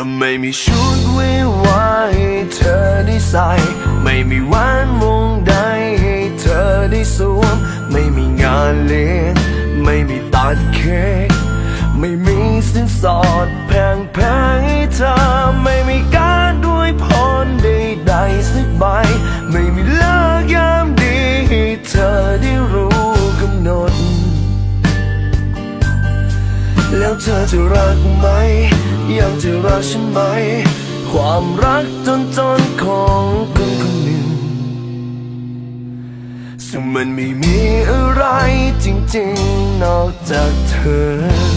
ถ้าไม่มีชุดวิวาให้เธอได้ใส่ ไม่มีแหวันวงใดให้เธอได้สวม ไม่มีงานเลี้ยงไม่มีตัดเค้กไม่มีสินสอดแพงแพงๆให้เธอ ไม่มีการด้วยพรใดๆสักใบ ไม่มีเลิกยามดีให้เธอได้รู้กำหนด แล้วเธอจะรักไหม ยังจะรักฉันไหม ความรักจนจนของคนคนหนึ่ง ซึ่งมันไม่มีอะไรจริงๆ นอกจากเธอ